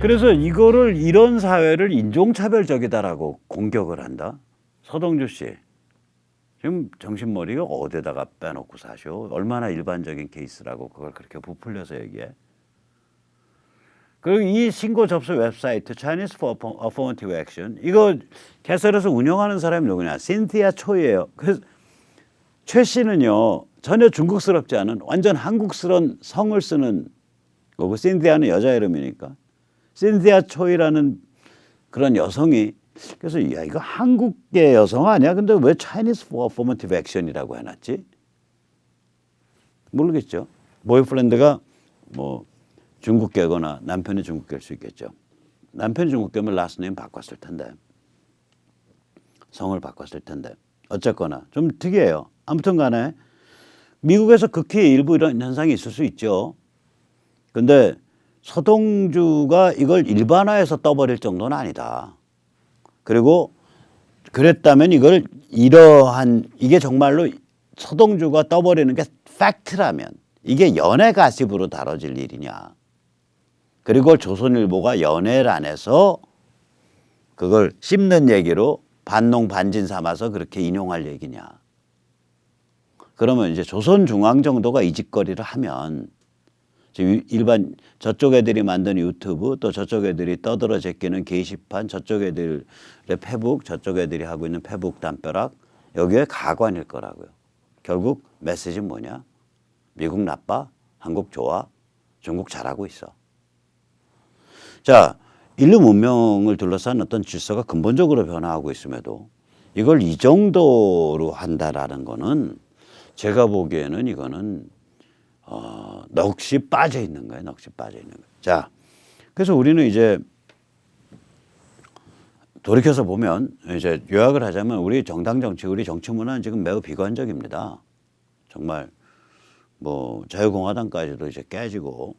그래서 이거를 이런 사회를 인종차별적이다라고 공격을 한다. 서동주 씨. 지금 정신머리가 어디다가 빼놓고 사셔? 얼마나 일반적인 케이스라고 그걸 그렇게 부풀려서 얘기해? 그리고 이 신고 접수 웹사이트 Chinese for Affirmative Action 이거 개설해서 운영하는 사람이 누구냐? 신티아 초이예요. 그래서 최 씨는요 전혀 중국스럽지 않은 완전 한국스러운 성을 쓰는 거고 신티아는 여자 이름이니까 신티아 초이라는 그런 여성이 그래서 야 이거 한국계 여성 아니야? 근데 왜 Chinese for Affirmative Action이라고 해놨지? 모르겠죠. 보이프렌드가 뭐 중국계거나 남편이 중국계일 수 있겠죠. 남편이 중국계면 라스네임 바꿨을 텐데 성을 바꿨을 텐데 어쨌거나 좀 특이해요. 아무튼 간에 미국에서 극히 일부 이런 현상이 있을 수 있죠. 근데 서동주가 이걸 일반화해서 떠버릴 정도는 아니다. 그리고 그랬다면 이걸 이러한 이게 정말로 서동주가 떠버리는 게 팩트라면 이게 연애 가십으로 다뤄질 일이냐. 그리고 조선일보가 연애란에서 그걸 씹는 얘기로 반농 반진 삼아서 그렇게 인용할 얘기냐. 그러면 이제 조선중앙 정도가 이 짓거리를 하면 일반 저쪽 애들이 만든 유튜브 또 저쪽 애들이 떠들어 제끼는 게시판 저쪽 애들의 페북 저쪽 애들이 하고 있는 페북 담벼락 여기에 가관일 거라고요. 결국 메시지는 뭐냐? 미국 나빠, 한국 좋아, 중국 잘하고 있어. 자, 인류 문명을 둘러싼 어떤 질서가 근본적으로 변화하고 있음에도 이걸 이 정도로 한다라는 거는 제가 보기에는 이거는 어, 넋이 빠져 있는 거예요. 넋이 빠져 있는 거예요. 자, 그래서 우리는 이제 돌이켜서 보면 이제 요약을 하자면 우리 정당 정치, 우리 정치 문화는 지금 매우 비관적입니다. 정말 뭐 자유공화당까지도 이제 깨지고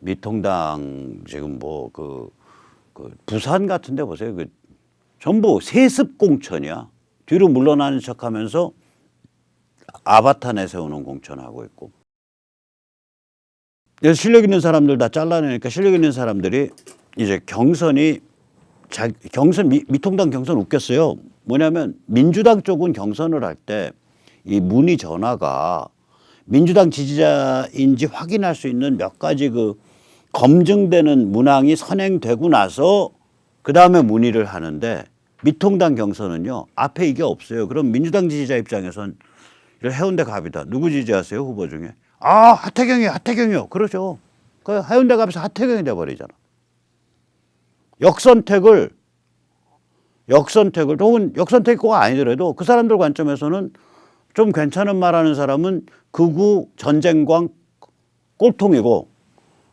미통당 지금 뭐그 그 부산 같은 데 보세요. 그 전부 세습 공천이야. 뒤로 물러나는 척 하면서 아바타 내세우는 공천하고 있고. 그래서 실력 있는 사람들 다 잘라내니까 실력 있는 사람들이 이제 경선이 자, 경선 미, 미통당 경선 웃겼어요. 뭐냐면 민주당 쪽은 경선을 할 때 이 문의 전화가 민주당 지지자인지 확인할 수 있는 몇 가지 그 검증되는 문항이 선행되고 나서 그 다음에 문의를 하는데 미통당 경선은요 앞에 이게 없어요. 그럼 민주당 지지자 입장에선 해운대 갑이다. 누구 지지하세요 후보 중에? 아 하태경이 하태경이요. 그러죠. 그 해운대 갑에서 하태경이 돼버리잖아. 역선택을 역선택을 혹은 역선택이 꼭 아니더라도 그 사람들 관점에서는 좀 괜찮은 말 하는 사람은 극우 전쟁광 꼴통이고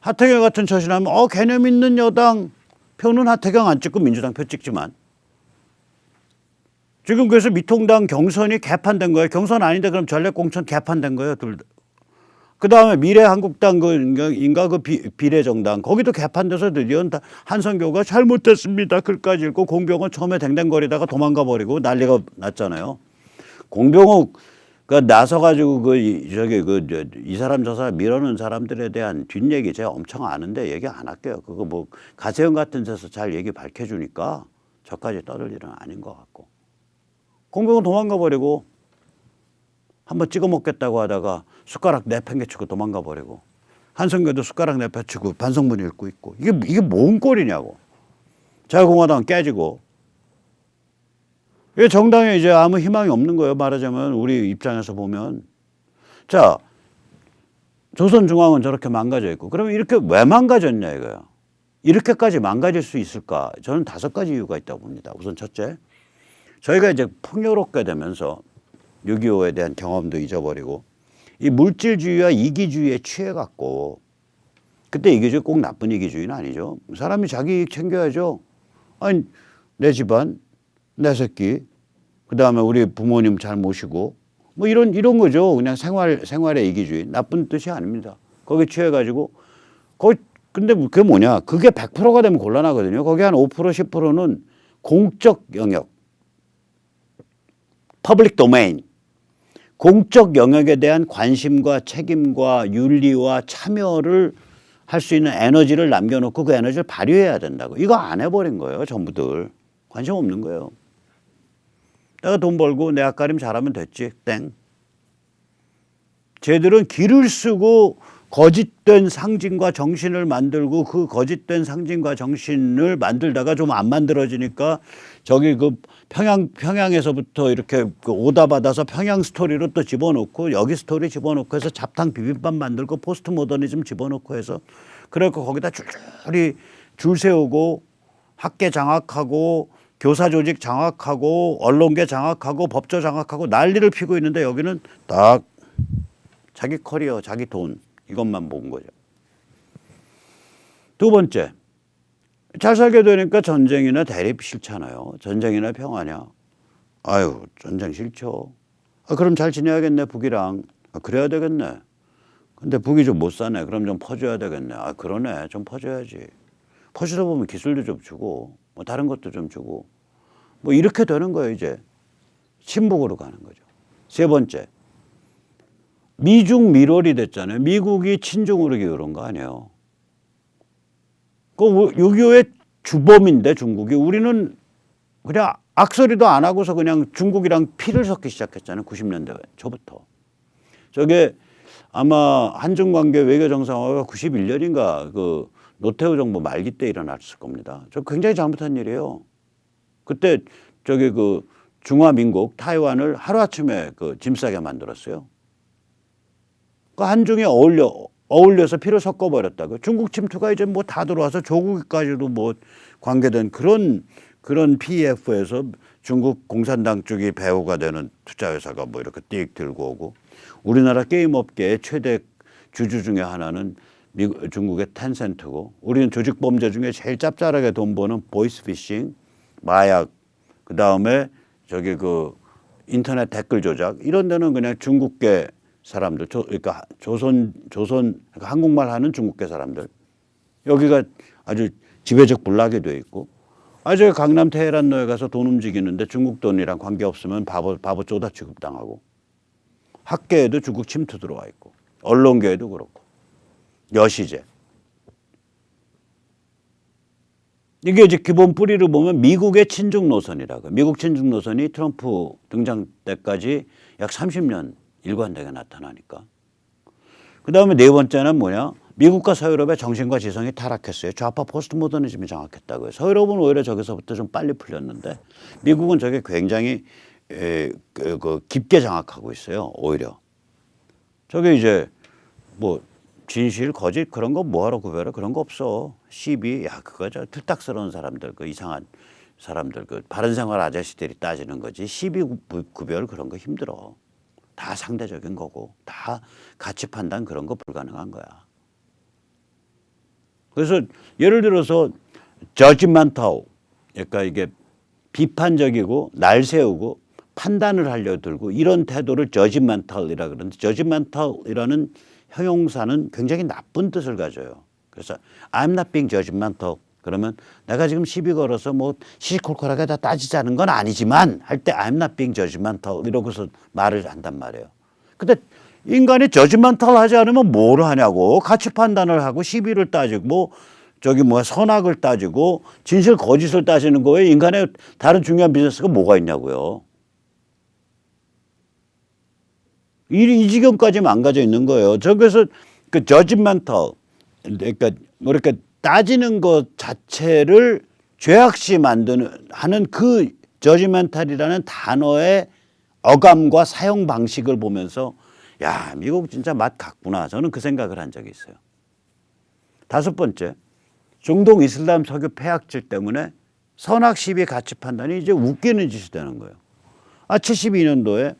하태경 같은 처신하면 어 개념 있는 여당 표는 하태경 안 찍고 민주당 표 찍지만 지금 그래서 미통당 경선이 개판된 거예요. 경선 아닌데 그럼 전략 공천 개판된 거예요. 둘. 그 다음에 미래한국당 그 인가 그 비, 비례정당 거기도 개판돼서 드디어 다 한성교가 잘못됐습니다. 글까지 읽고 공병은 처음에 댕댕거리다가 도망가 버리고 난리가 났잖아요. 공병호 그 나서 가지고 그 이- 저기 그 이 사람 저 사람 밀어넣은 사람들에 대한 뒷얘기 제가 엄청 아는데 얘기 안 할게요. 그거 뭐 가세형 같은 데서 잘 얘기 밝혀주니까 저까지 떠들 일은 아닌 것 같고 공병은 도망가 버리고 한번 찍어 먹겠다고 하다가 숟가락 내팽개치고 도망가 버리고 한성교도 숟가락 내팽개치고 반성문 읽고 있고 이게 이게 뭔 꼴이냐고. 자유공화당 깨지고. 이게 정당에 이제 아무 희망이 없는 거예요. 말하자면 우리 입장에서 보면. 자 조선중앙은 저렇게 망가져 있고. 그러면 이렇게 왜 망가졌냐 이거야 이렇게까지 망가질 수 있을까? 저는 다섯 가지 이유가 있다고 봅니다. 우선 첫째 저희가 이제 풍요롭게 되면서 6.25에 대한 경험도 잊어버리고 이 물질주의와 이기주의에 취해갖고 그때 이기주의 꼭 나쁜 이기주의는 아니죠. 사람이 자기 이익 챙겨야죠. 아니 내 집안, 내 새끼, 그 다음에 우리 부모님 잘 모시고 뭐 이런 이런 거죠. 그냥 생활 생활의 이기주의 나쁜 뜻이 아닙니다. 거기 취해가지고 거기 근데 그게 뭐냐? 그게 100%가 되면 곤란하거든요. 거기 한 5% 10%는 공적 영역, 퍼블릭 도메인 공적 영역에 대한 관심과 책임과 윤리와 참여를 할 수 있는 에너지를 남겨놓고 그 에너지를 발휘해야 된다고. 이거 안 해버린 거예요, 전부들. 관심 없는 거예요. 내가 돈 벌고 내 앞가림 잘하면 됐지, 땡. 쟤들은 길을 쓰고 거짓된 상징과 정신을 만들고 그 거짓된 상징과 정신을 만들다가 좀 안 만들어지니까 저기 그 평양 평양에서부터 이렇게 그 오다 받아서 평양 스토리로 또 집어넣고 여기 스토리 집어넣고 해서 잡탕 비빔밥 만들고 포스트 모더니즘 집어넣고 해서 그래갖고 거기다 줄줄이 줄 세우고 학계 장악하고 교사 조직 장악하고 언론계 장악하고 법조 장악하고 난리를 피고 있는데 여기는 딱 자기 커리어, 자기 돈 이것만 본 거죠. 두 번째, 잘 살게 되니까 전쟁이나 대립 싫잖아요. 전쟁이나 평화냐? 아유, 전쟁 싫죠. 아, 그럼 잘 지내야겠네, 북이랑. 아, 그래야 되겠네. 근데 북이 좀 못 사네. 그럼 좀 퍼줘야 되겠네. 아, 그러네. 좀 퍼줘야지. 퍼주다 보면 기술도 좀 주고, 뭐 다른 것도 좀 주고, 뭐 이렇게 되는 거예요, 이제. 친북으로 가는 거죠. 세 번째, 미중 밀월이 됐잖아요. 미국이 친중으로 기울은 거 아니에요. 그 6.25의 주범인데 중국이 우리는 그냥 악소리도 안 하고서 그냥 중국이랑 피를 섞기 시작했잖아요. 90년대 초부터. 저게 아마 한중 관계 외교 정상화가 91년인가 그 노태우 정부 말기 때 일어났을 겁니다. 저 굉장히 잘못한 일이에요. 그때 저기 그 중화민국 타이완을 하루아침에 그 짐싸게 만들었어요. 그 한중에 어울려 어울려서 피를 섞어버렸다고. 중국 침투가 이제 뭐 다 들어와서 조국까지도 뭐 관계된 그런 그런 PEF에서 중국 공산당 쪽이 배후가 되는 투자회사가 뭐 이렇게 띡 들고 오고 우리나라 게임 업계의 최대 주주 중에 하나는 미국, 중국의 텐센트고 우리는 조직 범죄 중에 제일 짭짤하게 돈 버는 보이스피싱, 마약, 그 다음에 저기 그 인터넷 댓글 조작 이런 데는 그냥 중국계 사람들, 조, 그러니까 조선 조선 그러니까 한국말 하는 중국계 사람들. 여기가 아주 지배적 불나게 돼 있고. 아주 강남 테헤란로에 가서 돈 움직이는데 중국 돈이랑 관계 없으면 바보 바보 쪼다 취급당하고. 학계에도 중국 침투 들어와 있고. 언론계에도 그렇고. 여시제. 이게 이제 기본 뿌리를 보면 미국의 친중 노선이라고 미국 친중 노선이 트럼프 등장 때까지 약 30년 일관되게 나타나니까. 그 다음에 네 번째는 뭐냐? 미국과 서유럽의 정신과 지성이 타락했어요. 좌파 포스트 모더니즘이 장악했다고요. 서유럽은 오히려 저기서부터 좀 빨리 풀렸는데 미국은 저게 굉장히 에, 그, 그 깊게 장악하고 있어요 오히려. 저게 이제 뭐 진실 거짓 그런 거 뭐하러 구별해? 그런 거 없어. 시비 야 그거 저 틀딱스러운 사람들 그 이상한 사람들 그 바른 생활 아저씨들이 따지는 거지. 시비 구- 구별 그런 거 힘들어 다 상대적인 거고 다 가치 판단 그런 거 불가능한 거야 그래서 예를 들어서 저지만타오 그러니까 이게 비판적이고 날 세우고 판단을 하려 들고 이런 태도를 저지멘탈이라 그러는데 저지멘탈이라는 형용사는 굉장히 나쁜 뜻을 가져요. 그래서 I'm not being judgmental. 그러면 내가 지금 시비 걸어서 뭐 시시콜콜하게 다 따지자는 건 아니지만 할 때 I'm not being judgmental 이러고서 말을 한단 말이에요. 근데 인간이 저지멘탈 하지 않으면 뭘 하냐고 가치 판단을 하고 시비를 따지고 뭐 저기 뭐 선악을 따지고 진실 거짓을 따지는 거에 인간의 다른 중요한 비즈니스가 뭐가 있냐고요. 이, 이 지경까지 망가져 있는 거예요. 저기서 그 저지멘탈 그러니까 뭐랄까 따지는 것 자체를 죄악시 만드는 하는 그 저지멘탈이라는 단어의 어감과 사용 방식을 보면서 야 미국 진짜 맛 같구나 저는 그 생각을 한 적이 있어요. 다섯 번째 중동 이슬람 석유 폐악질 때문에 선악 시비 가치 판단이 이제 웃기는 짓이 되는 거예요. 아 72년도에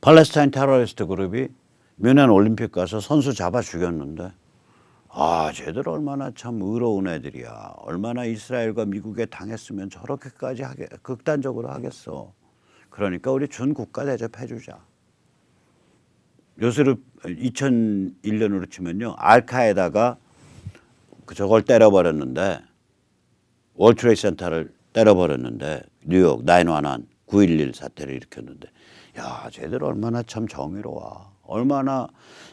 팔레스타인 테러리스트 그룹이 뮌헨 올림픽 가서 선수 잡아 죽였는데 아 쟤들 얼마나 참 의로운 애들이야. 얼마나 이스라엘과 미국에 당했으면 저렇게까지 하게 극단적으로 하겠어. 그러니까 우리 준 국가 대접해 주자. 요새로 2001년으로 치면요 알카에다가 그 저걸 때려버렸는데 월트레이 센터를 때려버렸는데 뉴욕 911 911 사태를 일으켰는데. 야 쟤들 얼마나 참 정의로워. 얼마나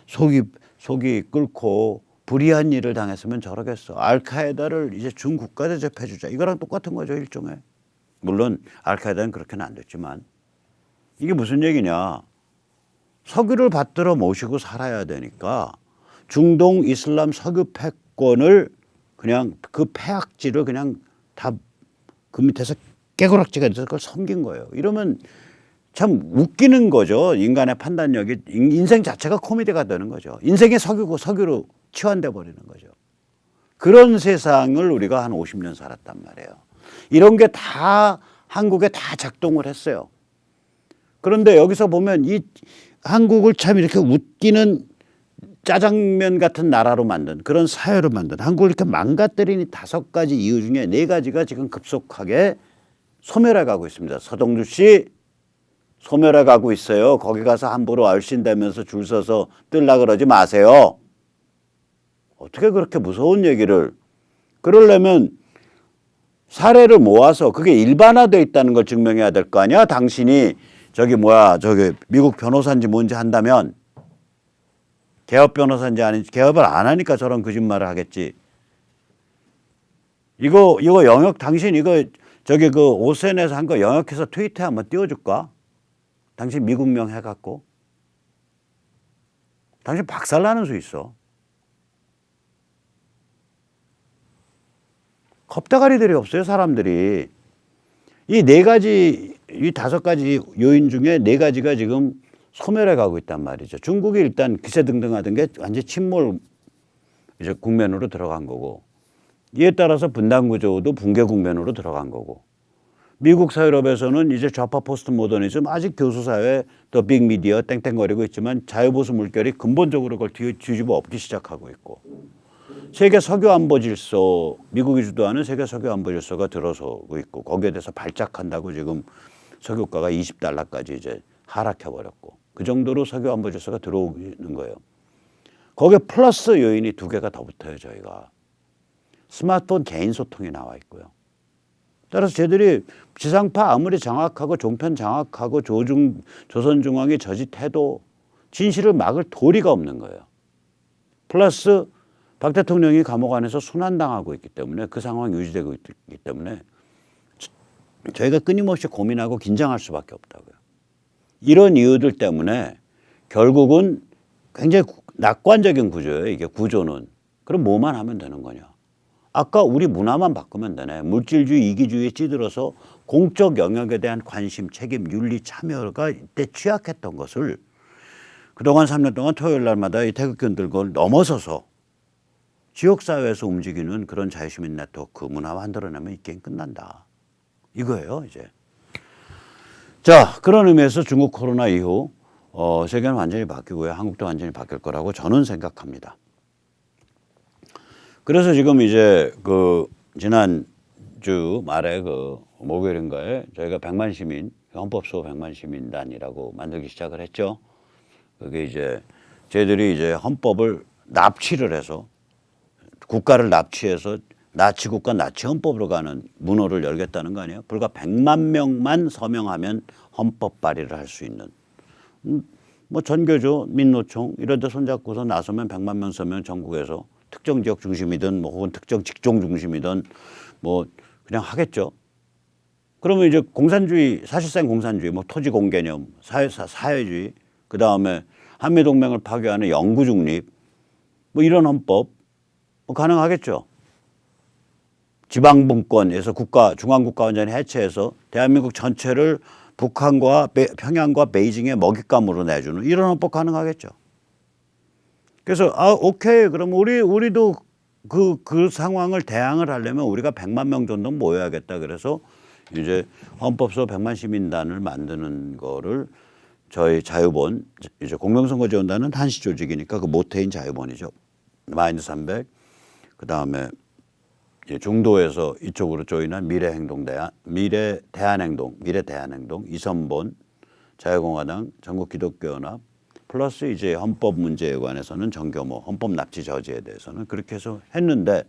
속이 속이 끓고 불의한 일을 당했으면 저러겠어. 알카에다를 이제 중국가 대접해 주자. 이거랑 똑같은 거죠, 일종의. 물론 알카에다는 그렇게는 안 됐지만 이게 무슨 얘기냐? 석유를 받들어 모시고 살아야 되니까 중동 이슬람 석유 패권을 그냥 그 폐악지를 그냥 다 그 밑에서 깨고락지가 돼서 그걸 섬긴 거예요. 이러면 참 웃기는 거죠. 인간의 판단력이 인- 인생 자체가 코미디가 되는 거죠. 인생이 석유고 석유로 치환돼 버리는 거죠. 그런 세상을 우리가 한 50년 살았단 말이에요. 이런 게 다 한국에 다 작동을 했어요. 그런데 여기서 보면 이 한국을 참 이렇게 웃기는 짜장면 같은 나라로 만든 그런 사회로 만든 한국을 이렇게 망가뜨린 이 다섯 가지 이유 중에 네 가지가 지금 급속하게 소멸해 가고 있습니다. 서동주 씨 소멸해 가고 있어요. 거기 가서 함부로 얼씬대면서 줄 서서 뜰라 그러지 마세요. 어떻게 그렇게 무서운 얘기를 그러려면 사례를 모아서 그게 일반화돼 있다는 걸 증명해야 될 거 아니야? 당신이 저기 뭐야 저기 미국 변호사인지 뭔지 한다면 개업 변호사인지 아닌지 개업을 안 하니까 저런 거짓말을 하겠지. 이거 이거 영역 당신 이거 저기 그 오센에서 한 거 영역해서 트위터에 한번 띄워줄까? 당신 미국명 해갖고 당신 박살나는 수 있어. 겁다가리들이 없어요 사람들이 이 네 가지 이 다섯 가지 요인 중에 네 가지가 지금 소멸해 가고 있단 말이죠. 중국이 일단 기세등등하던 게 완전 침몰 이제 국면으로 들어간 거고 이에 따라서 분단 구조도 붕괴 국면으로 들어간 거고 미국 사회럽에서는 이제 좌파 포스트 모더니즘 아직 교수 사회 더 빅 미디어 땡땡거리고 있지만 자유보수 물결이 근본적으로 그걸 뒤- 뒤집어 엎기 시작하고 있고 세계 석유 안보 질서 미국이 주도하는 세계 석유 안보 질서가 들어서고 있고 거기에 대해서 발작한다고 지금 석유가가 20달러까지 이제 하락해 버렸고 그 정도로 석유 안보 질서가 들어오는 거예요. 거기에 플러스 요인이 두 개가 더 붙어요 저희가 스마트폰 개인 소통이 나와 있고요. 따라서 쟤들이 지상파 아무리 장악하고 종편 장악하고 조중 조선중앙이 저지 태도 진실을 막을 도리가 없는 거예요. 플러스 박 대통령이 감옥 안에서 순환당하고 있기 때문에 그 상황이 유지되고 있기 때문에 저희가 끊임없이 고민하고 긴장할 수밖에 없다고요. 이런 이유들 때문에 결국은 굉장히 구- 낙관적인 구조예요. 이게 구조는. 그럼 뭐만 하면 되는 거냐? 아까 우리 문화만 바꾸면 되네. 물질주의, 이기주의에 찌들어서 공적 영역에 대한 관심, 책임, 윤리, 참여가 이때 취약했던 것을 그동안 3년 동안 토요일 날마다 이 태극기를 들고 넘어서서 지역사회에서 움직이는 그런 자유시민 네트워크 문화 만들어내면 이 게임 끝난다. 이거예요, 이제. 자, 그런 의미에서 중국 코로나 이후 어, 세계는 완전히 바뀌고요. 한국도 완전히 바뀔 거라고 저는 생각합니다. 그래서 지금 이제 그 지난 주 말에 그 목요일인가에 저희가 100만 시민 헌법소 100만 시민단이라고 만들기 시작을 했죠. 그게 이제 저희들이 이제 헌법을 납치를 해서 국가를 납치해서 나치 국가 나치 헌법으로 가는 문호를 열겠다는 거 아니에요? 불과 100만 명만 서명하면 헌법 발의를 할 수 있는 음, 뭐 전교조 민노총 이런 데 손잡고서 나서면 100만 명 서명 전국에서 특정 지역 중심이든 뭐 혹은 특정 직종 중심이든 뭐 그냥 하겠죠. 그러면 이제 공산주의 사실상 공산주의 뭐 토지 공개념 사회 사- 사회주의 그 다음에 한미 동맹을 파괴하는 영구 중립 뭐 이런 헌법 뭐 가능하겠죠. 지방분권에서 국가 중앙국가 완전히 해체해서 대한민국 전체를 북한과 베- 평양과 베이징의 먹잇감으로 내주는 이런 헌법 가능하겠죠. 그래서 아 오케이 그럼 우리 우리도 그그 상황을 대항을 하려면 우리가 100만 명 정도 모여야겠다. 그래서 이제 헌법소 100만 시민단을 만드는 거를 저희 자유본 이제 공명선거지원단은 한시 조직이니까 그 모태인 자유본이죠. 마이너스 300. 그 다음에 이제 중도에서 이쪽으로 조인한 미래행동대안, 미래 대한행동, 미래 대한행동, 이선본, 자유공화당, 전국기독교연합, 플러스 이제 헌법 문제에 관해서는 정교모, 헌법 납치 저지에 대해서는 그렇게 해서 했는데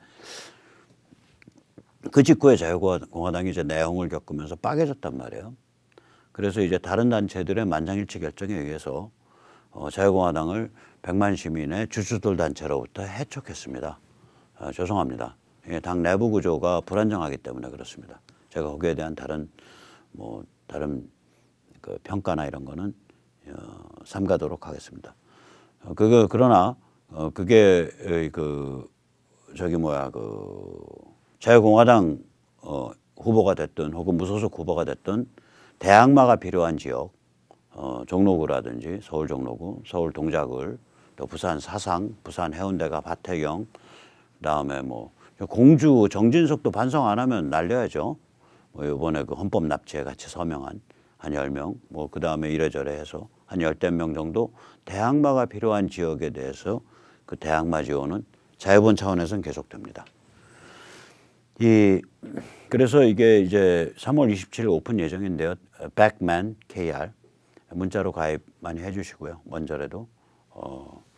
그 직후에 자유공화당이 이제 내홍을 겪으면서 빠개졌단 말이에요. 그래서 이제 다른 단체들의 만장일치 결정에 의해서 어, 자유공화당을 100만 시민의 주주들 단체로부터 해촉했습니다. 아, 죄송합니다. 이게 당 내부 구조가 불안정하기 때문에 그렇습니다. 제가 거기에 대한 다른 뭐 다른 그 평가나 이런 거는 어, 삼가도록 하겠습니다. 어, 그거 그러나 어, 그게 에이, 그 저기 뭐야 그 자유공화당 어, 후보가 됐든 혹은 무소속 후보가 됐든 대항마가 필요한 지역 어, 종로구라든지 서울 종로구, 서울 동작을 또 부산 사상, 부산 해운대가 박태경 그 다음에 뭐 공주 정진석도 반성 안 하면 날려야죠. 뭐 이번에 그 헌법 납치에 같이 서명한 한 열 명, 뭐 그 다음에 이래저래 해서 한 열댓 명 정도 대항마가 필요한 지역에 대해서 그 대항마 지원은 자유본 차원에서는 계속됩니다. 이 그래서 이게 이제 3월 27일 오픈 예정인데요. 백맨 KR 문자로 가입 많이 해주시고요. 먼저라도 어, 예,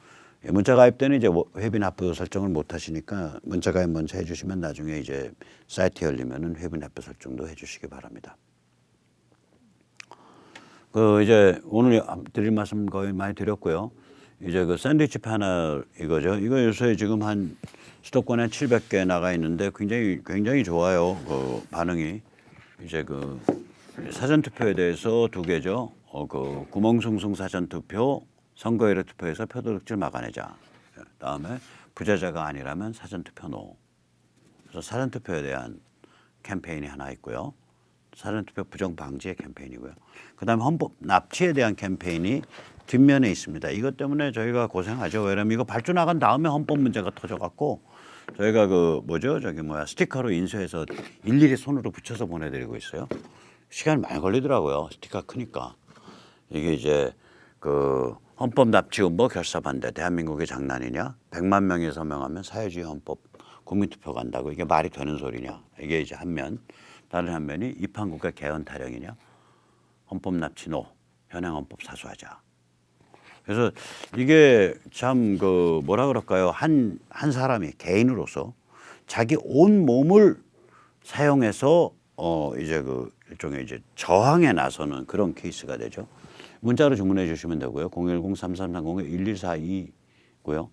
문자 가입 때는 이제 뭐 회비 납부 설정을 못 하시니까 문자 가입 먼저 해주시면 나중에 이제 사이트 열리면은 회비 납부 설정도 해주시기 바랍니다. 그 이제 오늘 드릴 말씀 거의 많이 드렸고요. 이제 그 샌드위치 패널 이거죠. 이거 요새 지금 한 수도권에 700개 나가 있는데 굉장히 굉장히 좋아요. 그 반응이 이제 그 사전 투표에 대해서 두 개죠. 어 그 구멍숭숭 사전 투표, 선거일에 투표해서 표도둑질 막아내자. 다음에 부자자가 아니라면 사전 투표 노. 그래서 사전 투표에 대한 캠페인이 하나 있고요. 사전투표 부정 방지의 캠페인이고요. 그다음에 헌법 납치에 대한 캠페인이 뒷면에 있습니다. 이것 때문에 저희가 고생하죠. 왜냐면 이거 발주 나간 다음에 헌법 문제가 터져갖고 저희가 그 뭐죠 저기 뭐야 스티커로 인쇄해서 일일이 손으로 붙여서 보내드리고 있어요. 시간이 많이 걸리더라고요. 스티커 크니까 이게 이제 그 헌법 납치 음보 결사 반대 대한민국의 장난이냐? 100만 명이 서명하면 사회주의 헌법 국민투표 간다고 이게 말이 되는 소리냐? 이게 이제 한 면. 다른 한 면이 입헌국가 개헌 타령이냐? 헌법 납치 노 현행 헌법 사수하자. 그래서 이게 참 그 뭐라 그럴까요? 한 한 사람이 개인으로서 자기 온 몸을 사용해서 어 이제 그 일종의 이제 저항에 나서는 그런 케이스가 되죠. 문자로 주문해 주시면 되고요. 010-3330-1142고요.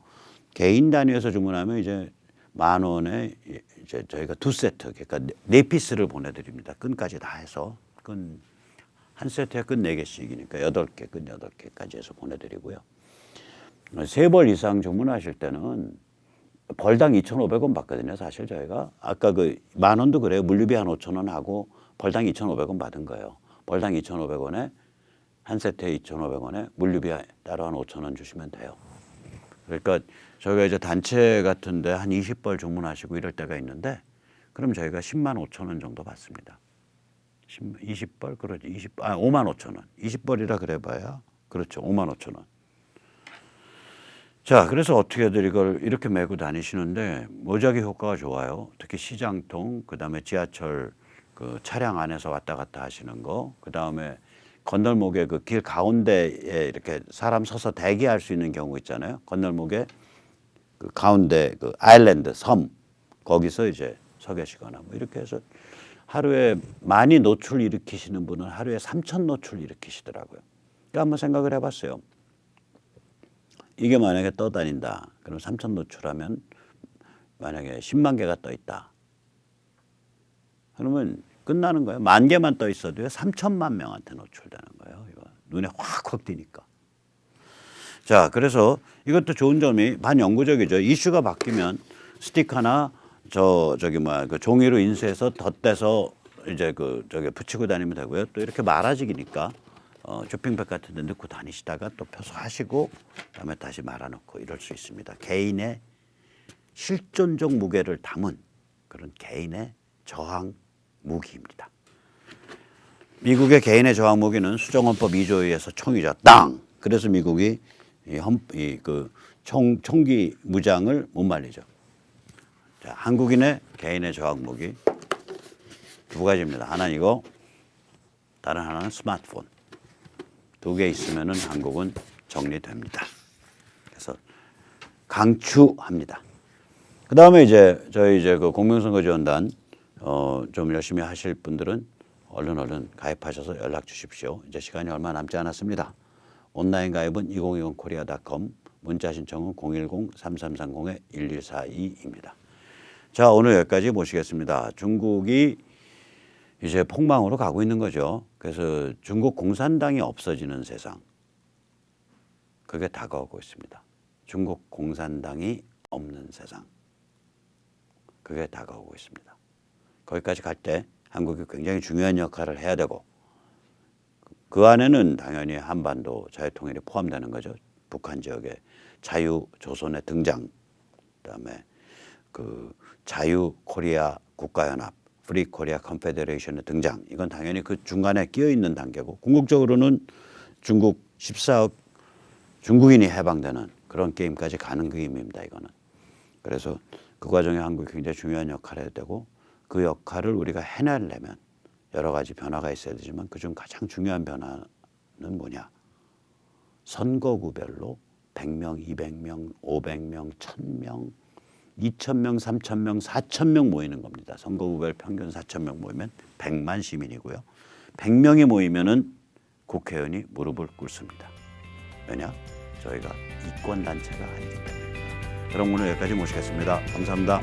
개인 단위에서 주문하면 이제 만 원에 이제 저희가 두 세트, 그러니까 네- 네 피스를 보내드립니다. 끈까지 다 해서 끈 한 세트에 끈 네 개씩이니까 여덟 개, 끈 여덟 개까지 해서 보내드리고요. 세 벌 이상 주문하실 때는 벌당 2,500원 받거든요. 사실 저희가 아까 그 만 원도 그래요. 물류비 한 5천 원 하고 벌당 2,500원 받은 거예요. 벌당 2,500원에 한 세트에 2,500원에 물류비 따로 한 5천 원 주시면 돼요. 그러니까 저희가 이제 단체 같은데 한 20벌 주문하시고 이럴 때가 있는데 그럼 저희가 10만 5천 원 정도 받습니다. 10, 20벌 그러죠. 20, 아 5만 5천 원. 20벌이라 그래봐야 그렇죠. 5만 5천 원. 자, 그래서 어떻게들 이걸 이렇게 메고 다니시는데 모자기 효과가 좋아요. 특히 시장통, 그 다음에 지하철 그 차량 안에서 왔다 갔다 하시는 거, 그 다음에 건널목에 그 길 가운데에 이렇게 사람 서서 대기할 수 있는 경우 있잖아요. 건널목에 그 가운데 그 아일랜드 섬 거기서 이제 서 계시거나 뭐 이렇게 해서 하루에 많이 노출 일으키시는 분은 하루에 3천 노출 일으키시더라고요. 그러니까 한번 생각을 해봤어요. 이게 만약에 떠다닌다. 그럼 3천 노출하면 만약에 10만 개가 떠 있다. 그러면 끝나는 거예요. 만 개만 떠 있어도요. 3천만 명한테 노출되는 거예요. 이거 눈에 확확 띄니까. 자, 그래서 이것도 좋은 점이 반영구적이죠. 이슈가 바뀌면 스티커나 저 저기 뭐야 그 종이로 인쇄해서 덧대서 이제 그 저기 붙이고 다니면 되고요. 또 이렇게 말아지기니까 어, 쇼핑백 같은 데 넣고 다니시다가 또 펴서 하시고 그다음에 다시 말아놓고 이럴 수 있습니다. 개인의 실존적 무게를 담은 그런 개인의 저항 무기입니다. 미국의 개인의 저항 무기는 수정헌법 2조에 의해서 총이죠. 땅. 그래서 미국이 이그 총기 무장을 못 말리죠. 자, 한국인의 개인의 저항 무기 두 가지입니다. 하나는 이거, 다른 하나는 스마트폰. 두 개 있으면은 한국은 정리됩니다. 그래서 강추합니다. 그 다음에 이제 저희 이제 그 공명선거지원단 어, 좀 열심히 하실 분들은 얼른 얼른 가입하셔서 연락 주십시오. 이제 시간이 얼마 남지 않았습니다. 온라인 가입은 2020 코리아.com 문자 신청은 010-3330-1142입니다. 자, 오늘 여기까지 모시겠습니다. 중국이 이제 폭망으로 가고 있는 거죠. 그래서 중국 공산당이 없어지는 세상. 그게 다가오고 있습니다. 중국 공산당이 없는 세상. 그게 다가오고 있습니다. 거기까지 갈 때 한국이 굉장히 중요한 역할을 해야 되고 그 안에는 당연히 한반도 자유통일이 포함되는 거죠. 북한 지역의 자유 조선의 등장, 그다음에 그 자유 코리아 국가연합, 프리 코리아 컨페데레이션의 등장. 이건 당연히 그 중간에 끼어 있는 단계고 궁극적으로는 중국 14억 중국인이 해방되는 그런 게임까지 가는 그림입니다. 이거는. 그래서 그 과정에 한국이 굉장히 중요한 역할을 해야 되고 그 역할을 우리가 해내려면 여러 가지 변화가 있어야 되지만 그중 가장 중요한 변화는 뭐냐? 선거구별로 100명, 200명, 500명, 1000명, 2,000명, 3,000명, 4,000명 모이는 겁니다. 선거구별 평균 4,000명 모이면 100만 시민이고요. 100명이 모이면은 국회의원이 무릎을 꿇습니다. 왜냐? 저희가 이권 단체가 아니기 때문입니다. 그럼 오늘 여기까지 모시겠습니다. 감사합니다.